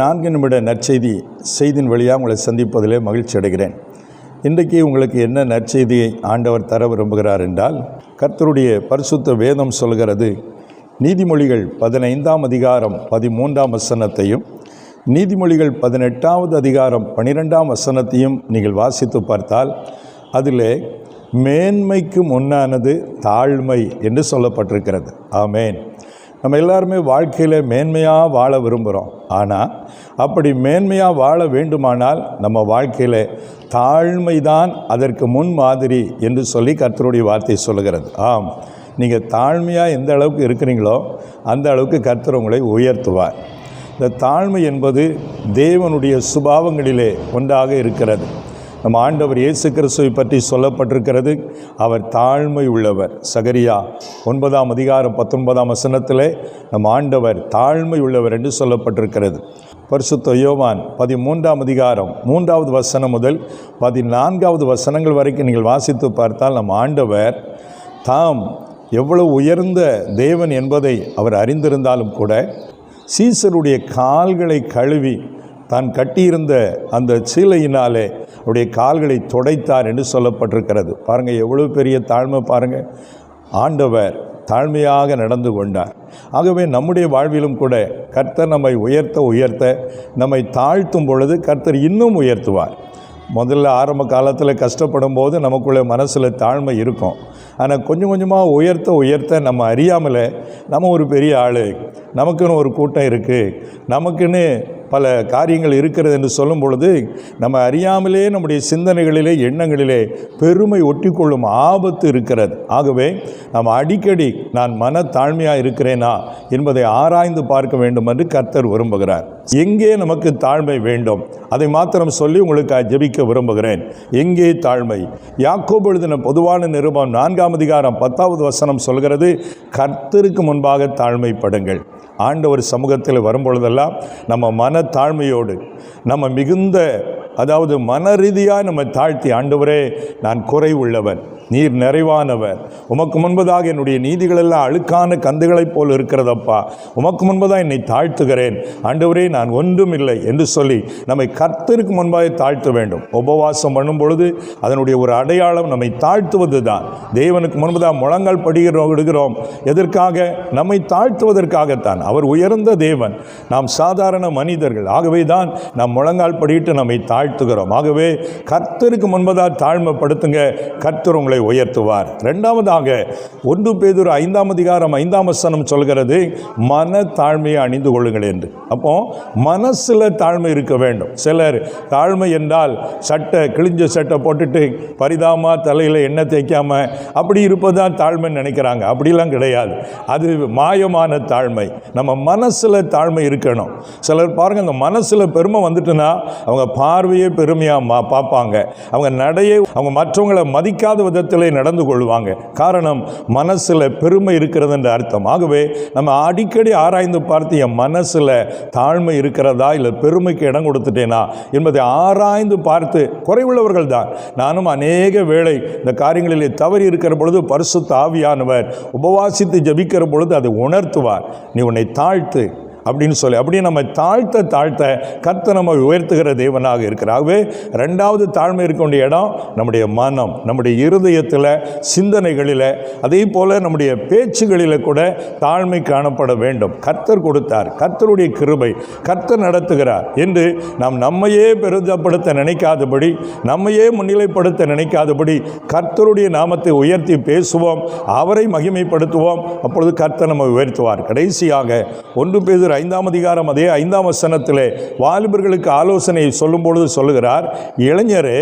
நான்கு நிமிட நற்செய்தி செய்தியின் வழியாக உங்களை சந்திப்பதிலே மகிழ்ச்சி அடைகிறேன். இன்றைக்கு உங்களுக்கு என்ன நற்செய்தியை ஆண்டவர் தர விரும்புகிறார் என்றால் கர்த்தருடைய பரிசுத்த வேதம் சொல்கிறது நீதிமொழிகள் பதினைந்தாம் அதிகாரம் பதிமூன்றாம் வசனத்தையும் நீதிமொழிகள் பதினெட்டாவது அதிகாரம் பனிரெண்டாம் வசனத்தையும் நீங்கள் வாசித்து பார்த்தால் அதிலே மேன்மைக்கு முன்னானது தாழ்மை என்று சொல்லப்பட்டிருக்கிறது. ஆமேன். நம்ம எல்லாருமே வாழ்க்கையில் மேன்மையாக வாழ விரும்புகிறோம் ஆனால் அப்படி மேன்மையாக வாழ வேண்டுமானால் நம்ம வாழ்க்கையில் தாழ்மை தான் அதற்கு முன் மாதிரி என்று சொல்லி கர்த்தருடைய வார்த்தை சொல்லுகிறது. ஆம் நீங்கள் தாழ்மையாக எந்த அளவுக்கு இருக்கிறீங்களோ அந்த அளவுக்கு கர்த்தர் உங்களை உயர்த்துவார். இந்த தாழ்மை என்பது தேவனுடைய சுபாவங்களிலே ஒன்றாக இருக்கிறது. நம் ஆண்டவர் இயேசு கிறிஸ்துவை பற்றி சொல்லப்பட்டிருக்கிறது. அவர் தாழ்மை உள்ளவர். சகரியா ஒன்பதாம் அதிகாரம் பத்தொன்பதாம் வசனத்திலே நம் ஆண்டவர் தாழ்மை உள்ளவர் என்று சொல்லப்பட்டிருக்கிறது. பரிசுத்த யோவான் பதிமூன்றாம் அதிகாரம் மூன்றாவது வசனம் முதல் பதினான்காவது வசனங்கள் வரைக்கும் நீங்கள் வாசித்து பார்த்தால் நம் ஆண்டவர் தாம் எவ்வளவு உயர்ந்த தேவன் என்பதை அவர் அறிந்திருந்தாலும் கூட சீசருடைய கால்களை கழுவி தான் கட்டியிருந்த அந்த சீலையினாலே அவருடைய கால்களை துடைத்தார் என்று சொல்லப்பட்டிருக்கிறது. பாருங்கள் எவ்வளோ பெரிய தாழ்மை பாருங்கள் ஆண்டவர் தாழ்மையாக நடந்து கொண்டார். ஆகவே நம்முடைய வாழ்விலும் கூட கர்த்தர் நம்மை உயர்த்த உயர்த்த நம்மை தாழ்த்தும் பொழுது கர்த்தர் இன்னும் உயர்த்துவார். முதல்ல ஆரம்ப காலத்தில் கஷ்டப்படும் போது நமக்குள்ள மனசில் தாழ்மை இருக்கும். ஆனால் கொஞ்சம் கொஞ்சமாக உயர்த்த உயர்த்த நம்ம அறியாமலே நம்ம ஒரு பெரிய ஆள் நமக்குன்னு ஒரு கூட்டம் இருக்குது நமக்குன்னு பல காரியங்கள் இருக்கிறது என்று சொல்லும் பொழுது நம்ம அறியாமலே நம்முடைய சிந்தனைகளிலே எண்ணங்களிலே பெருமை ஒட்டிக்கொள்ளும் ஆபத்து இருக்கிறது. ஆகவே நாம் அடிக்கடி நான் மன தாழ்மையாக இருக்கிறேனா என்பதை ஆராய்ந்து பார்க்க வேண்டும் என்று கர்த்தர் விரும்புகிறார். எங்கே நமக்கு தாழ்மை வேண்டும்? அதை மாத்திரம் சொல்லி உங்களுக்கு ஜெபிக்க விரும்புகிறேன். எங்கே தாழ்மை? யாக்கோபு எழுதின பொதுவான நிருபம் நான்காம் அதிகாரம் பத்தாவது வசனம் சொல்கிறது கர்த்தருக்கு முன்பாக தாழ்மைப்படுங்கள். ஆண்டவர் சமூகத்தில் வரும்பொழுதெல்லாம் நம்ம மன தாழ்மையோடு நம்ம மிகுந்த அதாவது மன ரீதியாக நம்ம தாழ்த்தி ஆண்டவரே நான் குறை உள்ளவன் நீர் நிறைவானவர். உமக்கு முன்பதாக என்னுடைய நீதிகளெல்லாம் அழுக்கான கந்துகளைப் போல் இருக்கிறதப்பா. உமக்கு முன்பதாக என்னை தாழ்த்துகிறேன். ஆண்டவரே நான் ஒன்றும் இல்லை என்று சொல்லி நம்மை கர்த்தருக்கு முன்பாக தாழ்த்த வேண்டும். உபவாசம் பண்ணும் பொழுது அதனுடைய ஒரு அடையாளம் நம்மை தாழ்த்துவது தான் தேவனுக்கு முன்பதாக முழங்கால் படுகிறோம் விடுகிறோம் எதற்காக? நம்மை தாழ்த்துவதற்காகத்தான். அவர் உயர்ந்த தேவன். நாம் சாதாரண மனிதர்கள். ஆகவே தான் நாம் முழங்கால் படிட்டு நம்மை தாழ்த்துகிறோம். ஆகவே கர்த்தருக்கு முன்பதாக தாழ்மைப்படுத்துங்க. கர்த்தர் உங்களை உயர்த்துவார். ரெண்டாவதாக ஒன்று பேதூர் ஐந்தாம் அதிகாரம் ஐந்தாம் வசனம் சொல்கிறது மன தாழ்மையை அணிந்து கொள்ளுங்கள் என்று. அப்போ மனசில் தாழ்மை இருக்க வேண்டும். சிலர் தாழ்மை என்றால் சட்டை கிழிஞ்ச சட்டை போட்டுட்டு பரிதாமா தலையில் எண்ணெய் தேய்க்காம அப்படி இருப்பதான் தாழ்மைன்னு நினைக்கிறாங்க. அப்படிலாம் கிடையாது. அது மாயமான தாழ்மை. நம்ம மனசில் தாழ்மை இருக்கணும். சிலர் பாருங்கள் அந்த மனசில் பெருமை வந்துட்டுன்னா அவங்க பார்வையே பெருமையாக மா பார்ப்பாங்க. அவங்க நடையை அவங்க மற்றவங்களை மதிக்காத விதத்தில் நடந்து கொள்வாங்க. காரணம் மனசில் பெருமை இருக்கிறது என்ற அர்த்தம். ஆகவே நம்ம அடிக்கடி ஆராய்ந்து பார்த்து என் மனசில் தாழ்மை இருக்கிறதா இல்லை பெருமைக்கு இடம் கொடுத்துட்டேனா என்பதை ஆராய்ந்து பார்த்து குறைவுள்ளவர்கள் தான். நானும் அநேக வேளை இந்த காரியங்களிலே தவறி இருக்கிற பொழுது பரிசு தாவியானவர் உபவாசித்து ஜபிக்கிற பொழுது அதை உணர்த்துவார். நீ உன்னை தாழ்த்து அப்படின்னு சொல்லி அப்படியே நம்ம தாழ்த்த தாழ்த்த கத்தை நம்ம உயர்த்துகிற தேவனாக இருக்கிறாகவே ரெண்டாவது தாழ்மை இருக்க வேண்டிய இடம் நம்முடைய மனம் நம்முடைய இருதயத்தில் சிந்தனைகளில் அதே போல் நம்முடைய பேச்சுகளில் கூட தாழ்மை காணப்பட வேண்டும். கர்த்தர் கொடுத்தார் கர்த்தருடைய கிருபை கர்த்தர் நடத்துகிறார் என்று நாம் நம்மையே பெருதப்படுத்த நினைக்காதபடி நம்மையே முன்னிலைப்படுத்த நினைக்காதபடி கர்த்தருடைய நாமத்தை உயர்த்தி பேசுவோம் அவரை மகிமைப்படுத்துவோம். அப்பொழுது கர்த்தர் நம்ம உயர்த்துவார். கடைசியாக ஒன்று பேர் ஐந்தாம் அதிகாரம் அதே ஐந்தாம் வசனத்திலே வாலிபர்களுக்கு ஆலோசனை சொல்லும் பொழுது சொல்லுகிறார் இளைஞர்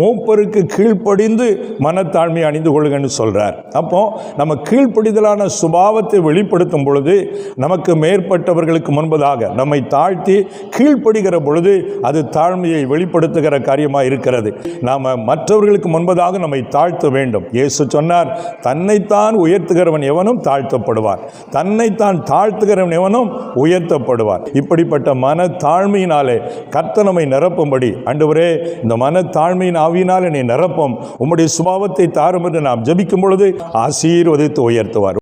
மூப்பருக்கு கீழ்ப்படிந்து மனத்தாழ்மை அணிந்து கொள்ளுங்கன்னு சொல்கிறார் அப்போ நம்ம கீழ்ப்படிதலான சுபாவத்தை வெளிப்படுத்தும் பொழுது நமக்கு மேற்பட்டவர்களுக்கு முன்பதாக நம்மை தாழ்த்தி கீழ்ப்படுகிற பொழுது அது தாழ்மையை வெளிப்படுத்துகிற காரியமாக இருக்கிறது. நாம் மற்றவர்களுக்கு முன்பதாக நம்மை தாழ்த்த வேண்டும். இயேசு சொன்னார் தன்னைத்தான் உயர்த்துகிறவன் எவனும் தாழ்த்தப்படுவார் தன்னைத்தான் தாழ்த்துகிறவன் எவனும் உயர் உயர்த்தப்படுவார். இப்படிப்பட்ட மன தாழ்மையினாலே கர்த்தனமை நிரப்பும்படி. ஆண்டவரே இந்த மன தாழ்மையின் ஆவியினால் என்னை நிரப்பும். உம்முடைய சுபாவத்தை தாரும் என்று நாம் ஜபிக்கும் பொழுது ஆசீர்வதித்து உயர்த்துவார்.